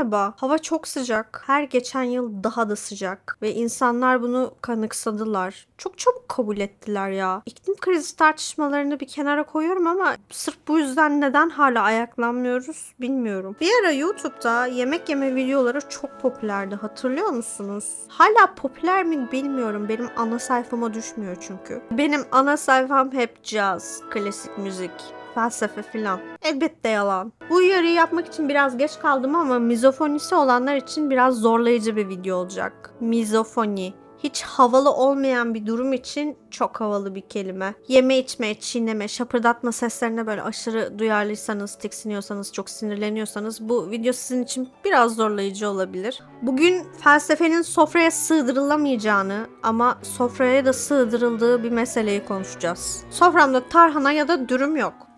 Galiba hava çok sıcak. Her geçen yıl daha da sıcak. Ve insanlar bunu kanıksadılar. Çok çabuk kabul ettiler ya. İklim krizi tartışmalarını bir kenara koyuyorum ama sırf bu yüzden neden hala ayaklanmıyoruz bilmiyorum. Bir ara YouTube'da yemek yeme videoları çok popülerdi. Hatırlıyor musunuz? Hala popüler mi bilmiyorum. Benim ana sayfama düşmüyor çünkü. Benim ana sayfam hep caz, klasik müzik, felsefe filan. Elbette yalan. Bu uyarıyı yapmak için biraz geç kaldım ama mizofonisi olanlar için biraz zorlayıcı bir video olacak. Mizofoni. Hiç havalı olmayan bir durum için çok havalı bir kelime. Yeme içme, çiğneme, şapırdatma seslerine böyle aşırı duyarlıysanız, tiksiniyorsanız, çok sinirleniyorsanız bu video sizin için biraz zorlayıcı olabilir. Bugün felsefenin sofraya sığdırılamayacağını ama sofraya da sığdırıldığı bir meseleyi konuşacağız. Soframda tarhana ya da dürüm yok.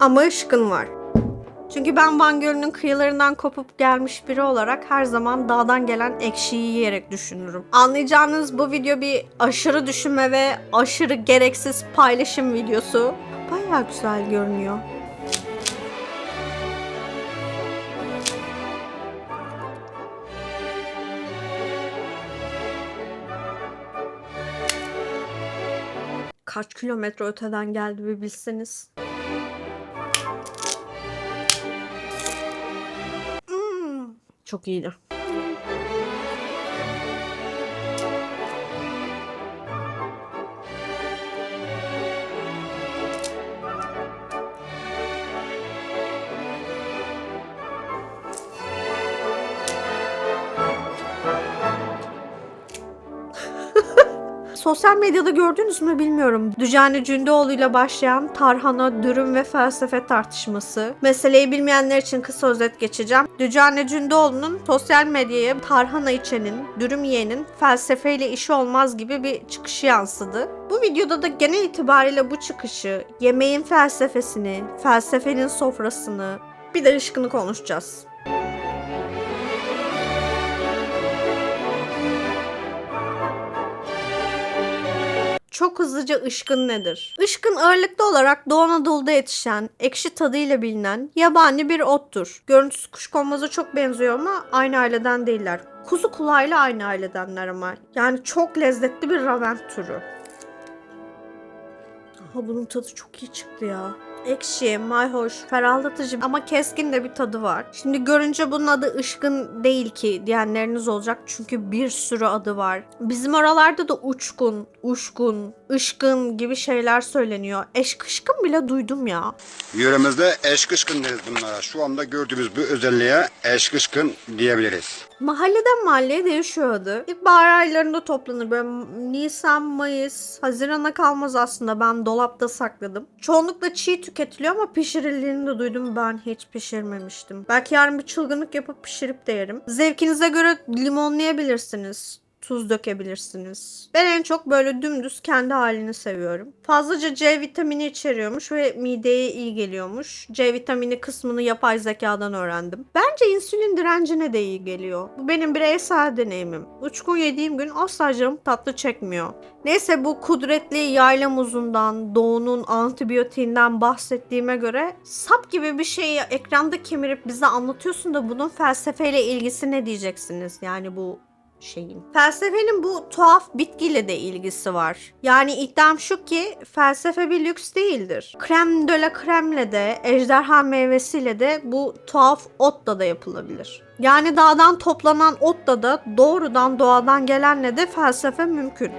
Ama ışkın var. Çünkü ben Van Gölü'nün kıyılarından kopup gelmiş biri olarak her zaman dağdan gelen ekşiyi yiyerek düşünürüm. Anlayacağınız bu video bir aşırı düşünme ve aşırı gereksiz paylaşım videosu. Bayağı güzel görünüyor. Kaç kilometre öteden geldi bir bilseniz. Çok iyiydi. Sosyal medyada gördünüz mü bilmiyorum. Dücani Cündoğlu ile başlayan tarhana, dürüm ve felsefe tartışması. Meseleyi bilmeyenler için kısa özet geçeceğim. Dücani Cündoğlu'nun sosyal medyaya tarhana içenin, dürüm yiyenin felsefeyle işi olmaz gibi bir çıkışı yansıdı. Bu videoda da genel itibariyle bu çıkışı, yemeğin felsefesini, felsefenin sofrasını, bir de ışkını konuşacağız. Çok hızlıca ışkın nedir? Işkın ağırlıklı olarak Doğu Anadolu'da yetişen, ekşi tadıyla bilinen yabani bir ottur. Görüntüsü kuşkonmaza çok benziyor ama aynı aileden değiller. Kuzu kulağıyla aynı ailedenler ama. Yani çok lezzetli bir raven türü. Aha bunun tadı çok iyi çıktı ya. Ekşi, mayhoş, ferahlatıcı ama keskin de bir tadı var. Şimdi görünce bunun adı ışkın değil ki diyenleriniz olacak çünkü bir sürü adı var. Bizim oralarda da uçkun, uşkun, ışkın gibi şeyler söyleniyor. Eşkışkın bile duydum ya. Yöremizde eşkışkın deriz bunlara. Şu anda gördüğümüz bu özelliğe eşkışkın diyebiliriz. Mahalleden mahalleye değişiyor adı. İlkbahar aylarında toplanır. Böyle Nisan, Mayıs, Haziran'a kalmaz aslında. Ben dolapta sakladım. Çoğunlukla çiğ tüketiliyor ama pişirildiğini de duydum. Ben hiç pişirmemiştim. Belki yarın bir çılgınlık yapıp pişirip de yerim. Zevkinize göre limonlayabilirsiniz tuz dökebilirsiniz. Ben en çok böyle dümdüz kendi halini seviyorum. Fazlaca C vitamini içeriyormuş ve mideye iyi geliyormuş. C vitamini kısmını yapay zekadan öğrendim. Bence insülin direncine de iyi geliyor. Bu benim bireysel deneyimim. Uçkun yediğim gün asla canım tatlı çekmiyor. Neyse bu kudretli yayla muzundan, doğunun antibiyotiğinden bahsettiğime göre sap gibi bir şeyi ekranda kemirip bize anlatıyorsun da bunun felsefeyle ilgisi ne diyeceksiniz? Yani bu şeyin. Felsefenin bu tuhaf bitkiyle de ilgisi var. Yani iddiam şu ki felsefe bir lüks değildir. Krem de la kremle de, ejderha meyvesiyle de bu tuhaf otla da yapılabilir. Yani dağdan toplanan otla da doğrudan doğadan gelenle de felsefe mümkün.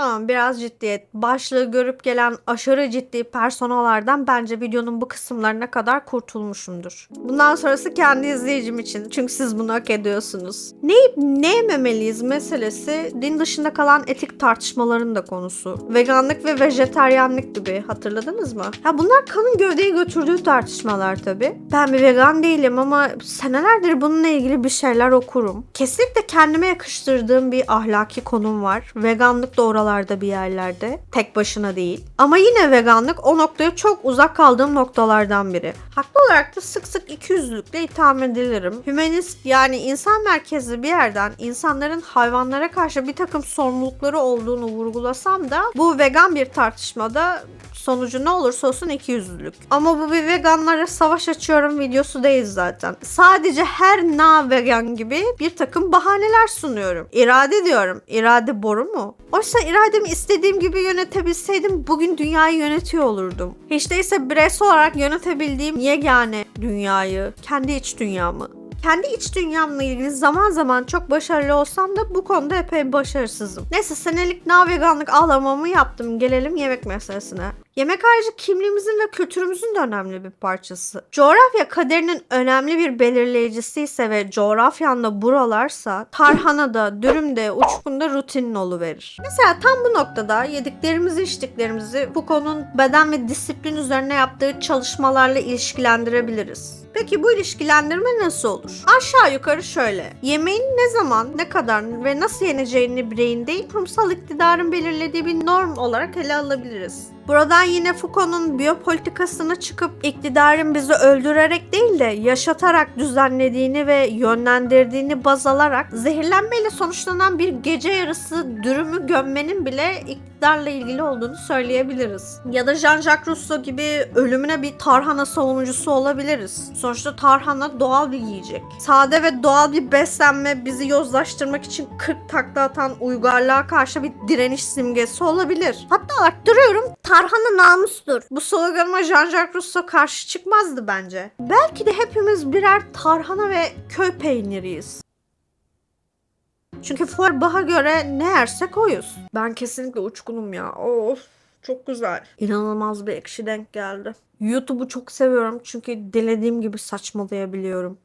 Tamam biraz ciddiyet. Başlığı görüp gelen aşırı ciddi personalardan bence videonun bu kısımlarına kadar kurtulmuşumdur. Bundan sonrası kendi izleyicim için. Çünkü siz bunu hak ediyorsunuz. Ne ne yememeliyiz meselesi din dışında kalan etik tartışmaların da konusu. Veganlık ve vejeteryanlık gibi hatırladınız mı? Ya bunlar kanın gövdeyi götürdüğü tartışmalar tabii. Ben bir vegan değilim ama senelerdir bununla ilgili bir şeyler okurum. Kesinlikle kendime yakıştırdığım bir ahlaki konum var. Veganlık da oralarda bir yerlerde. Tek başına değil. Ama yine veganlık o noktaya çok uzak kaldığım noktalardan biri. Haklı olarak da sık sık ikiyüzlülükle itham edilirim. Hümanist yani insan merkezli bir yerden insanların hayvanlara karşı bir takım sorumlulukları olduğunu vurgulasam da bu vegan bir tartışmada sonucu ne olursa olsun ikiyüzlülük. Ama bu bir veganlara savaş açıyorum videosu değil zaten. Sadece her na vegan gibi bir takım bahaneler sunuyorum. İrade diyorum. İrade boru mu? Oysa irademi istediğim gibi yönetebilseydim bugün dünyayı yönetiyor olurdum. Hiç değilse bireysel olarak yönetebildiğim yegane dünyayı, kendi iç dünyamı. Kendi iç dünyamla ilgili zaman zaman çok başarılı olsam da bu konuda epey başarısızım. Neyse senelik na veganlık ağlamamı yaptım. Gelelim yemek meselesine. Yemek ayrıca kimliğimizin ve kültürümüzün de önemli bir parçası. Coğrafya kaderinin önemli bir belirleyicisi ise ve coğrafyanda buralarsa tarhana da, dürüm de, uçkun da rutinin verir. Mesela tam bu noktada yediklerimizi, içtiklerimizi Foucault'un beden ve disiplin üzerine yaptığı çalışmalarla ilişkilendirebiliriz. Peki bu ilişkilendirme nasıl olur? Aşağı yukarı şöyle. Yemeğin ne zaman, ne kadar ve nasıl yeneceğini bireyin değil, kurumsal iktidarın belirlediği bir norm olarak ele alabiliriz. Buradan yine Foucault'un biyopolitikasına çıkıp iktidarın bizi öldürerek değil de yaşatarak düzenlediğini ve yönlendirdiğini baz alarak zehirlenmeyle sonuçlanan bir gece yarısı dürümü gömmenin bile iktidarla ilgili olduğunu söyleyebiliriz. Ya da Jean-Jacques Rousseau gibi ölümüne bir tarhana savunucusu olabiliriz. Sonuçta tarhana doğal bir yiyecek. Sade ve doğal bir beslenme bizi yozlaştırmak için 40 takla atan uygarlığa karşı bir direniş simgesi olabilir. Hatta arttırıyorum tarhana namustur. Bu sloganıma Jean-Jacques Rousseau karşı çıkmazdı bence. Belki de hepimiz birer tarhana ve köy peyniriyiz. Çünkü Foucault'a göre ne yersek oyuz. Ben kesinlikle uçkunum ya. Of çok güzel. İnanılmaz bir ekşi denk geldi. YouTube'u çok seviyorum çünkü dilediğim gibi saçmalayabiliyorum.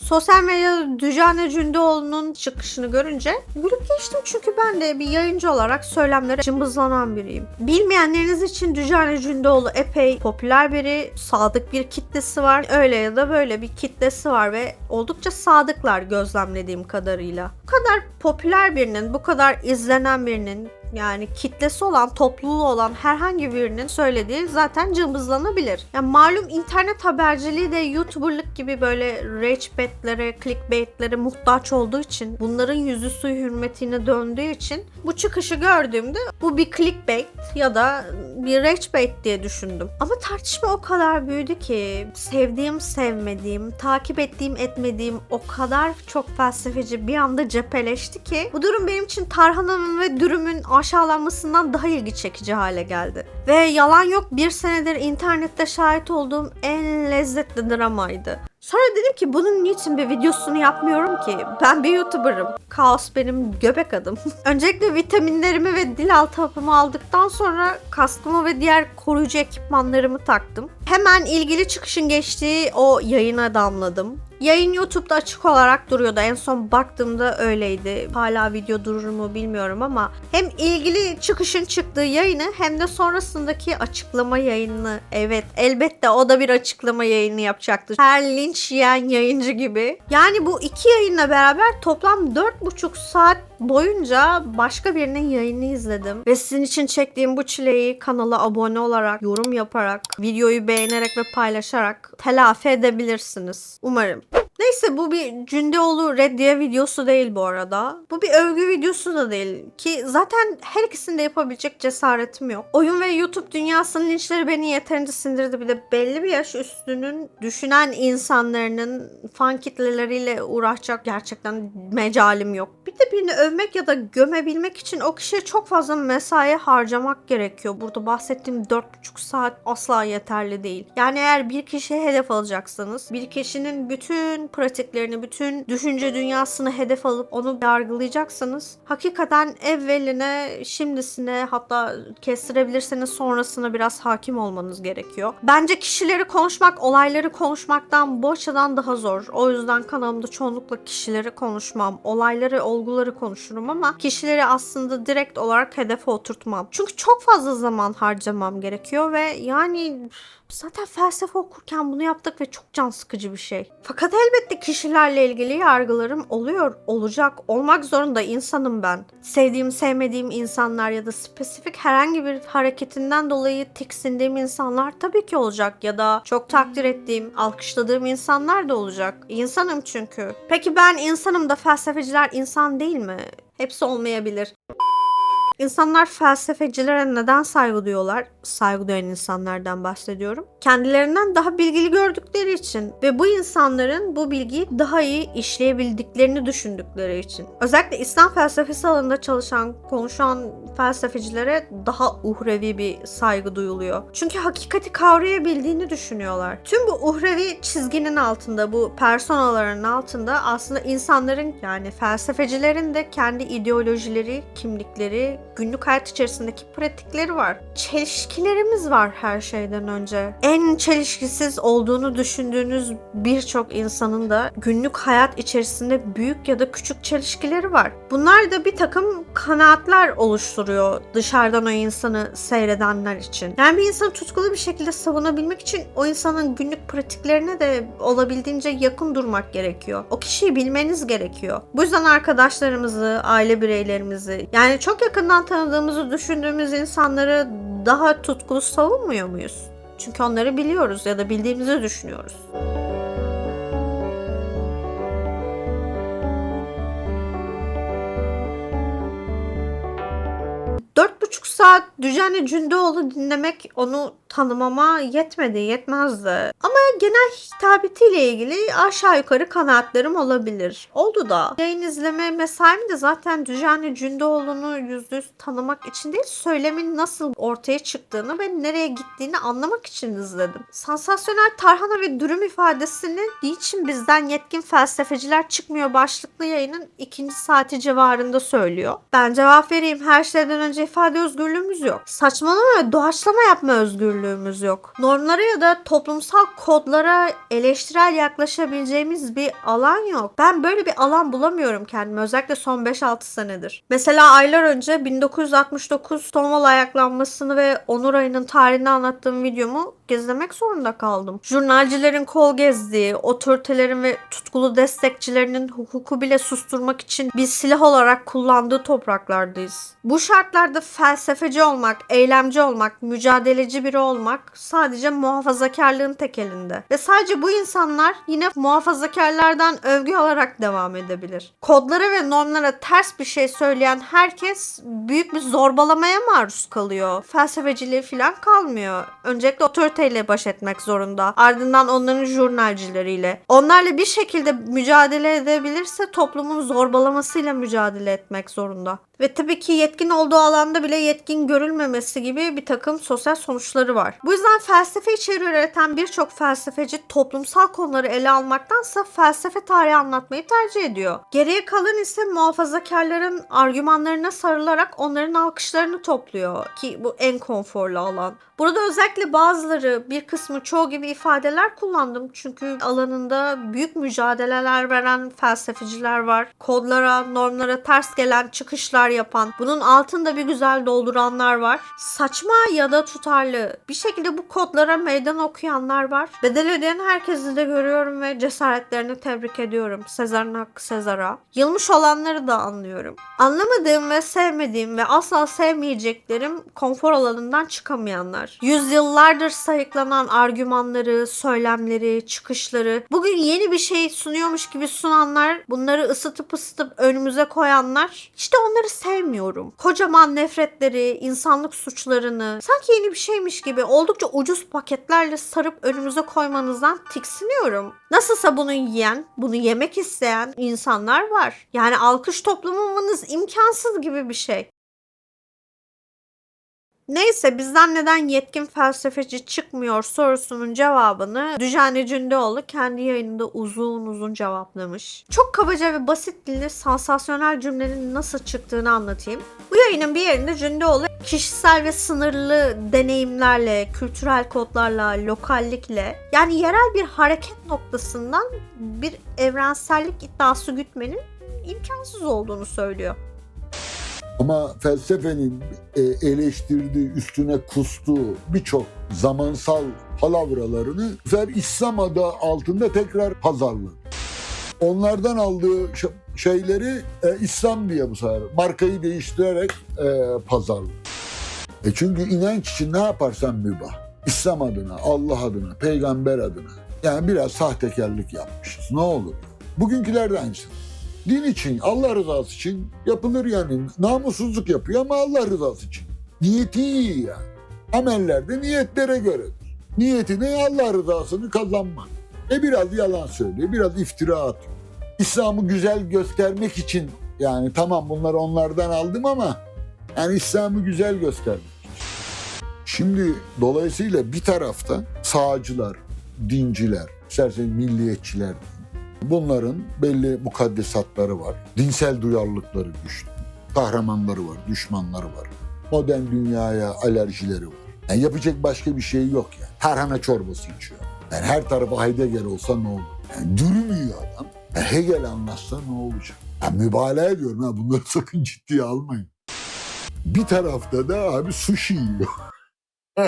Sosyal medyada Düjane Cündoğlu'nun çıkışını görünce gülüp geçtim çünkü ben de bir yayıncı olarak söylemlere cımbızlanan biriyim. Bilmeyenleriniz için Düjane Cündoğlu epey popüler biri, sadık bir kitlesi var. Öyle ya da böyle bir kitlesi var ve oldukça sadıklar gözlemlediğim kadarıyla. Bu kadar popüler birinin, bu kadar izlenen birinin yani kitlesi olan, topluluğu olan herhangi birinin söylediği zaten cımbızlanabilir. Yani malum internet haberciliği de YouTuber'lık gibi böyle rage bait'lere, clickbait'lere muhtaç olduğu için, bunların yüzü suyu hürmetine döndüğü için bu çıkışı gördüğümde bu bir clickbait ya da bir rage diye düşündüm. Ama tartışma o kadar büyüdü ki sevdiğim, sevmediğim, takip ettiğim, etmediğim o kadar çok felsefeci bir anda cepheleşti ki bu durum benim için tarhananın ve dürümün aşağılanmasından daha ilgi çekici hale geldi. Ve yalan yok bir senedir internette şahit olduğum en lezzetli dramaydı. Sonra dedim ki bunun niçin bir videosunu yapmıyorum ki? Ben bir YouTuber'ım. Kaos benim göbek adım. Öncelikle vitaminlerimi ve dil altı hapımı aldıktan sonra kaskımı ve diğer koruyucu ekipmanlarımı taktım. Hemen ilgili çıkışın geçtiği o yayına damladım. Yayın YouTube'da açık olarak duruyordu. En son baktığımda öyleydi. Hala video durur mu bilmiyorum ama hem ilgili çıkışın çıktığı yayını hem de sonrasındaki açıklama yayını. Evet elbette o da bir açıklama yayını yapacaktı. Her linç yiyen yayıncı gibi. Yani bu iki yayınla beraber toplam 4,5 saat boyunca başka birinin yayını izledim. Ve sizin için çektiğim bu çileyi kanala abone olarak, yorum yaparak, videoyu beğenerek ve paylaşarak telafi edebilirsiniz. Umarım. Neyse bu bir Cündeoğlu reddiye videosu değil bu arada. Bu bir övgü videosu da değil ki zaten her ikisini de yapabilecek cesaretim yok. Oyun ve YouTube dünyasının linçleri beni yeterince sindirdi. Bir de belli bir yaş üstünün düşünen insanların fan kitleleriyle uğraşacak gerçekten mecalim yok. Bir de birini övmek ya da gömebilmek için o kişiye çok fazla mesai harcamak gerekiyor. Burada bahsettiğim 4,5 saat asla yeterli değil. Yani eğer bir kişiye hedef alacaksanız bir kişinin bütün pratiklerini, bütün düşünce dünyasını hedef alıp onu yargılayacaksanız hakikaten evveline, şimdisine hatta kestirebilirseniz sonrasına biraz hakim olmanız gerekiyor. Bence kişileri konuşmak, olayları konuşmaktan bu açıdan daha zor. O yüzden kanalımda çoğunlukla kişileri konuşmam. Olayları, olguları konuşurum ama kişileri aslında direkt olarak hedefe oturtmam. Çünkü çok fazla zaman harcamam gerekiyor ve yani Zaten felsefe okurken bunu yaptık ve çok can sıkıcı bir şey. Fakat elbette kişilerle ilgili yargılarım oluyor, olacak, olmak zorunda insanım ben. Sevdiğim, sevmediğim insanlar ya da spesifik herhangi bir hareketinden dolayı tiksindiğim insanlar tabii ki olacak ya da çok takdir ettiğim, alkışladığım insanlar da olacak. İnsanım çünkü. Peki ben insanım da felsefeciler insan değil mi? Hepsi olmayabilir. İnsanlar felsefecilere neden saygı duyuyorlar? Saygı duyan insanlardan bahsediyorum. Kendilerinden daha bilgili gördükleri için ve bu insanların bu bilgiyi daha iyi işleyebildiklerini düşündükleri için. Özellikle İslam felsefesi alanında çalışan, konuşan felsefecilere daha uhrevi bir saygı duyuluyor. Çünkü hakikati kavrayabildiğini düşünüyorlar. Tüm bu uhrevi çizginin altında, bu personaların altında aslında insanların yani felsefecilerin de kendi ideolojileri, kimlikleri, günlük hayat içerisindeki pratikleri var. Çelişkilerimiz var her şeyden önce. En çelişkisiz olduğunu düşündüğünüz birçok insanın da günlük hayat içerisinde büyük ya da küçük çelişkileri var. Bunlar da bir takım kanaatler oluşturuyor dışarıdan o insanı seyredenler için. Yani bir insanı tutkulu bir şekilde savunabilmek için o insanın günlük pratiklerine de olabildiğince yakın durmak gerekiyor. O kişiyi bilmeniz gerekiyor. Bu yüzden arkadaşlarımızı, aile bireylerimizi yani çok yakından tanıdığımızı düşündüğümüz insanları daha tutkulu savunmuyor muyuz? Çünkü onları biliyoruz ya da bildiğimizi düşünüyoruz. Dört buçuk saat Düzenli Cündoğlu dinlemek onu tanımama yetmedi, yetmezdi. Ama genel hitabetiyle ilgili aşağı yukarı kanaatlerim olabilir. Oldu da. Yayın izleme mesaim de zaten Düzenli Cündoğlu'nu yüzde yüz tanımak için değil, söylemin nasıl ortaya çıktığını ve nereye gittiğini anlamak için izledim. Sansasyonel tarhana ve dürüm ifadesini niçin bizden yetkin felsefeciler çıkmıyor başlıklı yayının ikinci saati civarında söylüyor. Ben cevap vereyim. Her şeyden önce ifade özgürlüğümüz yok. Saçmalama ve doğaçlama yapma özgürlüğümüz yok. Normlara ya da toplumsal kodlara eleştirel yaklaşabileceğimiz bir alan yok. Ben böyle bir alan bulamıyorum kendime. Özellikle son 5-6 senedir. Mesela aylar önce 1969 Stonewall ayaklanmasını ve Onur Ayı'nın tarihini anlattığım videomu gizlemek zorunda kaldım. Jurnalcilerin kol gezdiği, otoritelerin ve tutkulu destekçilerinin hukuku bile susturmak için bir silah olarak kullandığı topraklardayız. Bu şartlarda felsefeci olmak, eylemci olmak, mücadeleci biri olmak sadece muhafazakarlığın tek elinde. Ve sadece bu insanlar yine muhafazakarlardan övgü alarak devam edebilir. Kodlara ve normlara ters bir şey söyleyen herkes büyük bir zorbalamaya maruz kalıyor. Felsefeciliği falan kalmıyor. Öncelikle otoriteyle baş etmek zorunda. Ardından onların jurnalcileriyle. Onlarla bir şekilde mücadele edebilirse toplumun zorbalamasıyla mücadele etmek zorunda. Ve tabii ki yetkin olduğu alanda bile yetkin görülmemesi gibi bir takım sosyal sonuçları var. Bu yüzden felsefe içeriği üreten birçok felsefeci toplumsal konuları ele almaktansa felsefe tarihi anlatmayı tercih ediyor. Geriye kalan ise muhafazakarların argümanlarına sarılarak onların alkışlarını topluyor ki bu en konforlu alan. Burada özellikle bazıları bir kısmı çoğu gibi ifadeler kullandım çünkü alanında büyük mücadeleler veren felsefeciler var. Kodlara, normlara ters gelen çıkışlar yapan, bunun altında bir güzel dolduranlar var. Saçma ya da tutarlı bir şekilde bu kodlara meydan okuyanlar var. Bedel ödeyen herkesi de görüyorum ve cesaretlerini tebrik ediyorum. Sezar'ın hakkı Sezar'a. Yılmış olanları da anlıyorum. Anlamadığım ve sevmediğim ve asla sevmeyeceklerim konfor alanından çıkamayanlar. Yüzyıllardır sayıklanan argümanları, söylemleri, çıkışları bugün yeni bir şey sunuyormuş gibi sunanlar, bunları ısıtıp ısıtıp önümüze koyanlar işte onları sevmiyorum. Kocaman nefretleri, insanlık suçlarını sanki yeni bir şeymiş gibi oldukça ucuz paketlerle sarıp önümüze koymanızdan tiksiniyorum. Nasılsa bunu yiyen, bunu yemek isteyen insanlar var. Yani alkış toplamamanız imkansız gibi bir şey. Neyse bizden neden yetkin felsefeci çıkmıyor sorusunun cevabını Düjane Cündoğlu kendi yayınında uzun uzun cevaplamış. Çok kabaca ve basit dilde sansasyonel cümlenin nasıl çıktığını anlatayım. Bu yayının bir yerinde Cündoğlu kişisel ve sınırlı deneyimlerle, kültürel kodlarla, lokallikle yani yerel bir hareket noktasından bir evrensellik iddiası gütmenin imkansız olduğunu söylüyor. Ama felsefenin e, eleştirdiği, üstüne kustuğu birçok zamansal palavralarını sefer İslam adı altında tekrar pazarladı. Onlardan aldığı şeyleri e, İslam diye bu sefer markayı değiştirerek e, pazarladı. E çünkü inanç için ne yaparsan mübah. İslam adına, Allah adına, peygamber adına. Yani biraz sahtekarlık yapmışız. Ne olur. Bugünküler de aynısı. Din için, Allah rızası için yapılır yani. Namussuzluk yapıyor ama Allah rızası için. Niyeti iyi yani. Ameller de niyetlere göredir. Niyeti ne? Allah rızasını kazanmak. E biraz yalan söylüyor, biraz iftira atıyor. İslam'ı güzel göstermek için yani tamam bunları onlardan aldım ama yani İslam'ı güzel göstermek. Şimdi dolayısıyla bir tarafta sağcılar, dinciler, isterseniz milliyetçiler bunların belli mukaddesatları var. Dinsel duyarlılıkları güçlü. Kahramanları var, düşmanları var. Modern dünyaya alerjileri var. Yani yapacak başka bir şey yok yani. Tarhana çorbası içiyor. Yani her tarafı Heidegger olsa ne olur? Yani dürüm yiyor adam. Yani Hegel anlatsa ne olacak? Yani mübalağa ediyorum ha bunları sakın ciddiye almayın. Bir tarafta da abi sushi yiyor.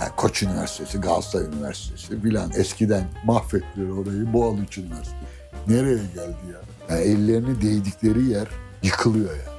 Yani Koç Üniversitesi, Galatasaray Üniversitesi filan eskiden mahvettiler orayı Boğaziçi Üniversitesi. Nereye geldi ya? Yani ellerini değdikleri yer yıkılıyor ya.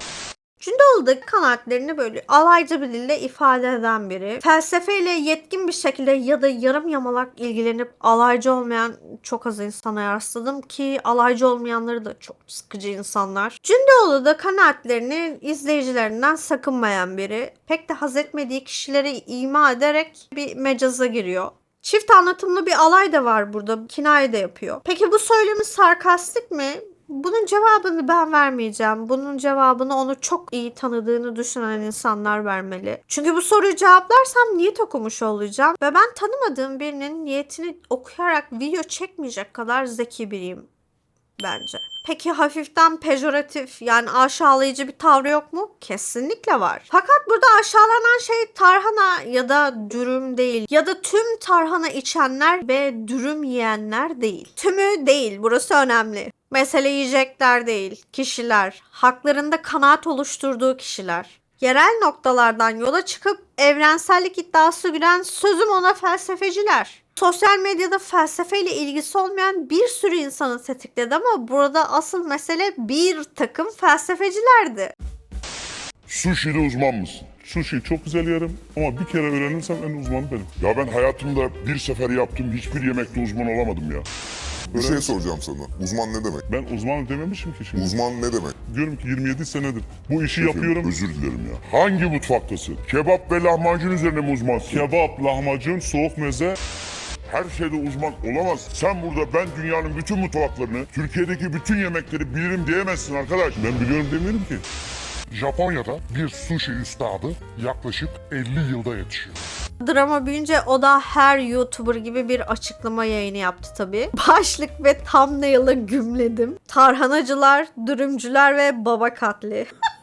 Cündoğlu da kanaatlerini böyle alaycı bir dille ifade eden biri. Felsefeyle yetkin bir şekilde ya da yarım yamalak ilgilenip alaycı olmayan çok az insana rastladım ki alaycı olmayanları da çok sıkıcı insanlar. Cündoğlu da kanaatlerini izleyicilerinden sakınmayan biri. Pek de haz etmediği kişileri ima ederek bir mecaza giriyor. Çift anlatımlı bir alay da var burada. Kinaye de yapıyor. Peki bu söylemi sarkastik mi? Bunun cevabını ben vermeyeceğim. Bunun cevabını onu çok iyi tanıdığını düşünen insanlar vermeli. Çünkü bu soruyu cevaplarsam niyet okumuş olacağım. Ve ben tanımadığım birinin niyetini okuyarak video çekmeyecek kadar zeki biriyim bence. Peki hafiften pejoratif yani aşağılayıcı bir tavrı yok mu? Kesinlikle var. Fakat burada aşağılanan şey tarhana ya da dürüm değil. Ya da tüm tarhana içenler ve dürüm yiyenler değil. Tümü değil burası önemli. Mesele yiyecekler değil, kişiler, haklarında kanaat oluşturduğu kişiler. Yerel noktalardan yola çıkıp evrensellik iddiası güden sözüm ona felsefeciler. Sosyal medyada felsefeyle ilgisi olmayan bir sürü insanı tetikledi ama burada asıl mesele bir takım felsefecilerdi. Sushi'de uzman mısın? Sushi çok güzel yerim ama bir kere öğrenirsem en uzmanı benim. Ya ben hayatımda bir sefer yaptım hiçbir yemekte uzman olamadım ya. Bir şey soracağım sana. Uzman ne demek? Ben uzman dememişim ki şimdi. Uzman ne demek? Diyorum ki 27 senedir bu işi Şefim, yapıyorum. Özür dilerim ya. Hangi mutfaktasın? Kebap ve lahmacun üzerine mi uzmansın? Kebap, lahmacun, soğuk meze. Her şeyde uzman olamaz. Sen burada ben dünyanın bütün mutfaklarını, Türkiye'deki bütün yemekleri bilirim diyemezsin arkadaş. Ben biliyorum demiyorum ki. Japonya'da bir sushi üstadı yaklaşık 50 yılda yetişiyor. Drama büyünce o da her YouTuber gibi bir açıklama yayını yaptı tabii. Başlık ve thumbnail'ı gümledim. Tarhanacılar, dürümcüler ve baba katli.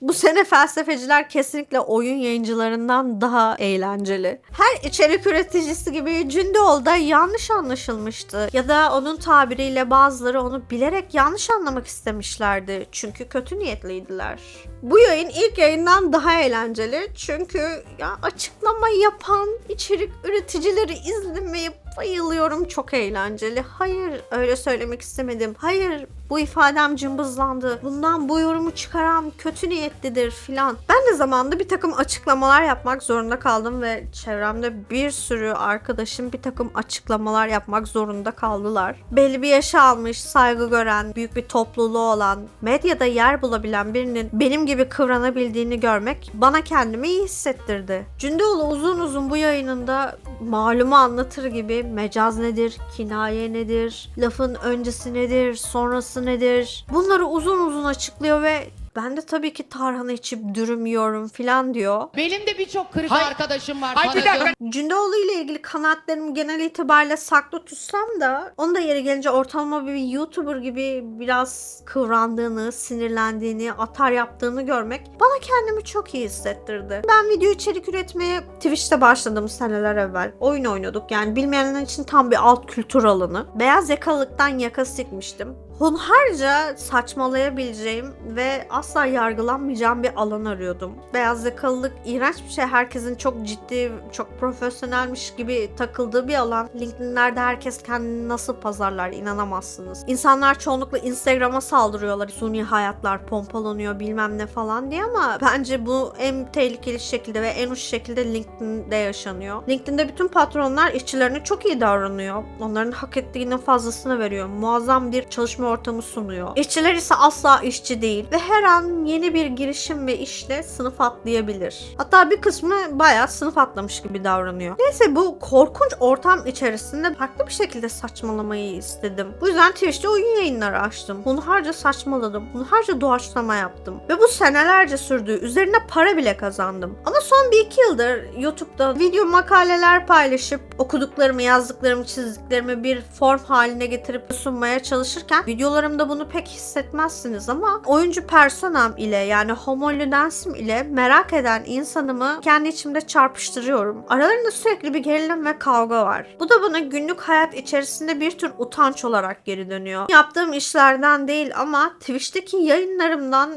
Bu sene felsefeciler kesinlikle oyun yayıncılarından daha eğlenceli. Her içerik üreticisi gibi Cündoğlu da yanlış anlaşılmıştı. Ya da onun tabiriyle bazıları onu bilerek yanlış anlamak istemişlerdi. Çünkü kötü niyetliydiler. Bu yayın ilk yayından daha eğlenceli. Çünkü ya açıklama yapan içerik üreticileri izlemeye bayılıyorum. Çok eğlenceli. Hayır öyle söylemek istemedim. Hayır bu ifadem cımbızlandı. Bundan bu yorumu çıkaran kötü niyetlidir filan. Ben de zamanında bir takım açıklamalar yapmak zorunda kaldım ve çevremde bir sürü arkadaşım bir takım açıklamalar yapmak zorunda kaldılar. Belli bir yaşa almış, saygı gören, büyük bir topluluğu olan, medyada yer bulabilen birinin benim gibi kıvranabildiğini görmek bana kendimi iyi hissettirdi. Cündoğlu uzun uzun bu yayınında malumu anlatır gibi mecaz nedir, kinaye nedir, lafın öncesi nedir, sonrası nedir? Bunları uzun uzun açıklıyor ve ben de tabii ki tarhana içip dürüm yiyorum filan diyor. Benim de birçok kırık Hay- arkadaşım var. Hay bir tanıdığım. dakika. Cündoğlu ile ilgili kanaatlerimi genel itibariyle saklı tutsam da onu da yeri gelince ortalama bir YouTuber gibi biraz kıvrandığını, sinirlendiğini, atar yaptığını görmek bana kendimi çok iyi hissettirdi. Ben video içerik üretmeye Twitch'te başladım seneler evvel. Oyun oynuyorduk yani bilmeyenler için tam bir alt kültür alanı. Beyaz yakalılıktan yaka sikmiştim. Hunharca saçmalayabileceğim ve asla yargılanmayacağım bir alan arıyordum. Beyaz yakalılık iğrenç bir şey. Herkesin çok ciddi, çok profesyonelmiş gibi takıldığı bir alan. LinkedIn'lerde herkes kendini nasıl pazarlar inanamazsınız. İnsanlar çoğunlukla Instagram'a saldırıyorlar. Suni hayatlar pompalanıyor bilmem ne falan diye ama bence bu en tehlikeli şekilde ve en uç şekilde LinkedIn'de yaşanıyor. LinkedIn'de bütün patronlar işçilerine çok iyi davranıyor. Onların hak ettiğinin fazlasını veriyor. Muazzam bir çalışma ortamı sunuyor. İşçiler ise asla işçi değil ve her an yeni bir girişim ve işle sınıf atlayabilir. Hatta bir kısmı bayağı sınıf atlamış gibi davranıyor. Neyse bu korkunç ortam içerisinde farklı bir şekilde saçmalamayı istedim. Bu yüzden Twitch'te oyun yayınları açtım. Hunharca saçmaladım. Hunharca doğaçlama yaptım. Ve bu senelerce sürdü. Üzerine para bile kazandım. Ama son bir iki yıldır YouTube'da video makaleler paylaşıp okuduklarımı, yazdıklarımı, çizdiklerimi bir form haline getirip sunmaya çalışırken videolarımda bunu pek hissetmezsiniz ama oyuncu personam ile yani Homo Ludens'im ile merak eden insanımı kendi içimde çarpıştırıyorum. Aralarında sürekli bir gerilim ve kavga var. Bu da bana günlük hayat içerisinde bir tür utanç olarak geri dönüyor. Yaptığım işlerden değil ama Twitch'teki yayınlarımdan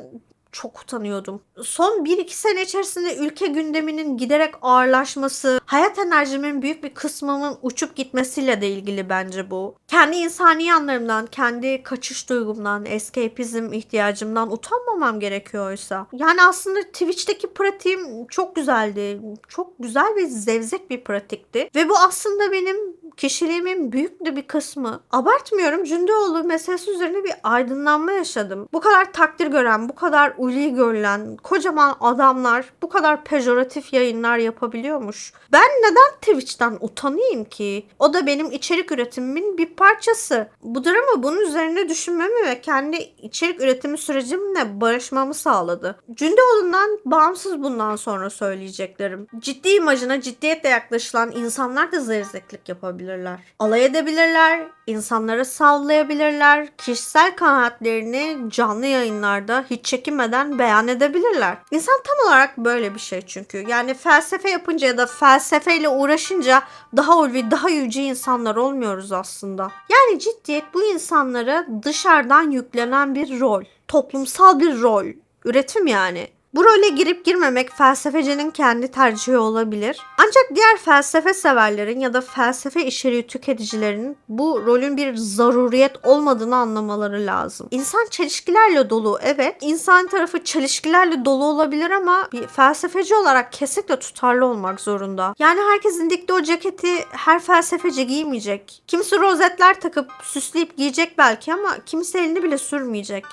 çok utanıyordum. Son 1-2 sene içerisinde ülke gündeminin giderek ağırlaşması, hayat enerjimin büyük bir kısmının uçup gitmesiyle de ilgili bence bu. Kendi insani yanlarımdan, kendi kaçış duygumdan, escapizm ihtiyacımdan utanmamam gerekiyor oysa. Yani aslında Twitch'teki pratiğim çok güzeldi. Çok güzel ve zevzek bir pratikti. Ve bu aslında benim kişiliğimin büyük de bir kısmı. Abartmıyorum Cündoğlu meselesi üzerine bir aydınlanma yaşadım. Bu kadar takdir gören, bu kadar ulvi görülen, kocaman adamlar bu kadar pejoratif yayınlar yapabiliyormuş. Ben neden Twitch'ten utanayım ki? O da benim içerik üretimimin bir parçası. Bu drama bunun üzerine düşünmemi ve kendi içerik üretimi sürecimle barışmamı sağladı. Cündoğlu'ndan bağımsız bundan sonra söyleyeceklerim. Ciddi imajına ciddiyetle yaklaşılan insanlar da zevzeklik yapabilirler. Alay edebilirler, insanlara sallayabilirler, kişisel kanaatlerini canlı yayınlarda hiç çekinmeden beyan edebilirler. İnsan tam olarak böyle bir şey çünkü. Yani felsefe yapınca ya da felsefeyle uğraşınca daha ulvi, daha yüce insanlar olmuyoruz aslında. Yani ciddiyet bu insanlara dışarıdan yüklenen bir rol. Toplumsal bir rol. Üretim yani. Bu role girip girmemek felsefecinin kendi tercihi olabilir. Ancak diğer felsefe severlerin ya da felsefe içeriği tüketicilerinin bu rolün bir zaruriyet olmadığını anlamaları lazım. İnsan çelişkilerle dolu evet. İnsan tarafı çelişkilerle dolu olabilir ama bir felsefeci olarak kesinlikle tutarlı olmak zorunda. Yani herkesin dikti o ceketi her felsefeci giymeyecek. Kimisi rozetler takıp süsleyip giyecek belki ama kimisi elini bile sürmeyecek.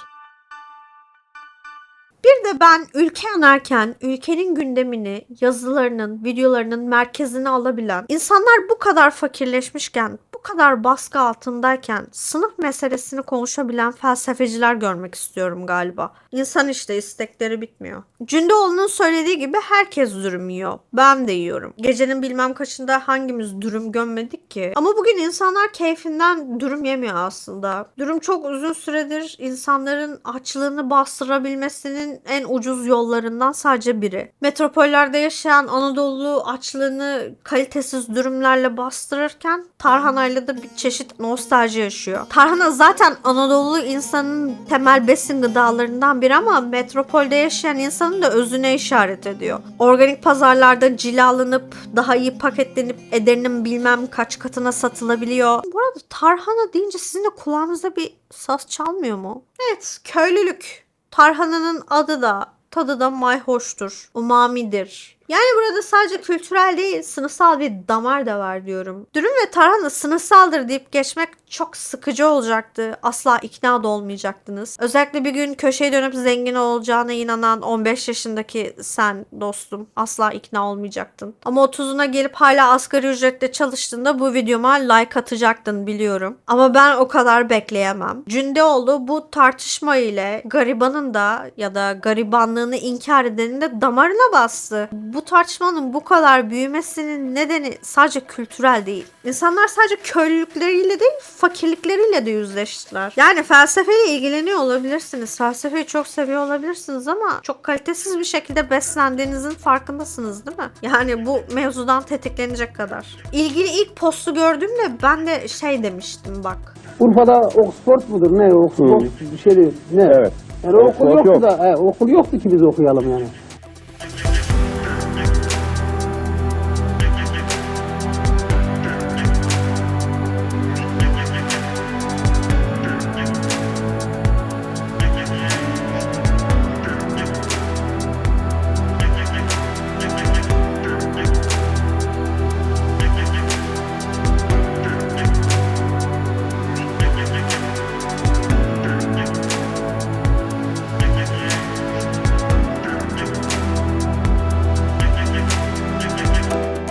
Bir de ben ülke yanarken ülkenin gündemini, yazılarının, videolarının merkezine alabilen, insanlar bu kadar fakirleşmişken, bu kadar baskı altındayken sınıf meselesini konuşabilen felsefeciler görmek istiyorum galiba. İnsan işte istekleri bitmiyor. Cündoğlu'nun söylediği gibi herkes dürüm yiyor. Ben de yiyorum. Gecenin bilmem kaçında hangimiz dürüm gömmedik ki? Ama bugün insanlar keyfinden dürüm yemiyor aslında. Dürüm çok uzun süredir insanların açlığını bastırabilmesinin en ucuz yollarından sadece biri. Metropollerde yaşayan Anadolu açlığını kalitesiz dürümlerle bastırırken tarhanayla da bir çeşit nostalji yaşıyor. Tarhana zaten Anadolu insanın temel besin gıdalarından biri ama metropolde yaşayan insanın da özüne işaret ediyor. Organik pazarlarda cilalanıp daha iyi paketlenip ederinin bilmem kaç katına satılabiliyor. Bu arada tarhana deyince sizin de kulağınızda bir saz çalmıyor mu? Evet, köylülük. Tarhananın adı da tadı da mayhoştur, umamidir. Yani burada sadece kültürel değil, sınıfsal bir damar da var diyorum. Dürüm ve tarhana sınıfsaldır deyip geçmek çok sıkıcı olacaktı. Asla ikna da olmayacaktınız. Özellikle bir gün köşeye dönüp zengin olacağına inanan 15 yaşındaki sen dostum asla ikna olmayacaktın. Ama 30'una gelip hala asgari ücretle çalıştığında bu videoma like atacaktın biliyorum. Ama ben o kadar bekleyemem. Cündeoğlu bu tartışma ile garibanın da ya da garibanlığını inkar edenin de damarına bastı. Bu tartışmanın bu kadar büyümesinin nedeni sadece kültürel değil. İnsanlar sadece köylülükleriyle değil, fakirlikleriyle de yüzleştiler. Yani felsefeyle ilgileniyor olabilirsiniz. Felsefeyi çok seviyor olabilirsiniz ama çok kalitesiz bir şekilde beslendiğinizin farkındasınız değil mi? Yani bu mevzudan tetiklenecek kadar. İlgili ilk postu gördüğümde ben de şey demiştim bak. Urfa'da Oxford mudur ne? Oxford bir şey değil. Ne? Evet. Yani okul Oxford yoktu yok. da, he, okul yoktu ki biz okuyalım yani.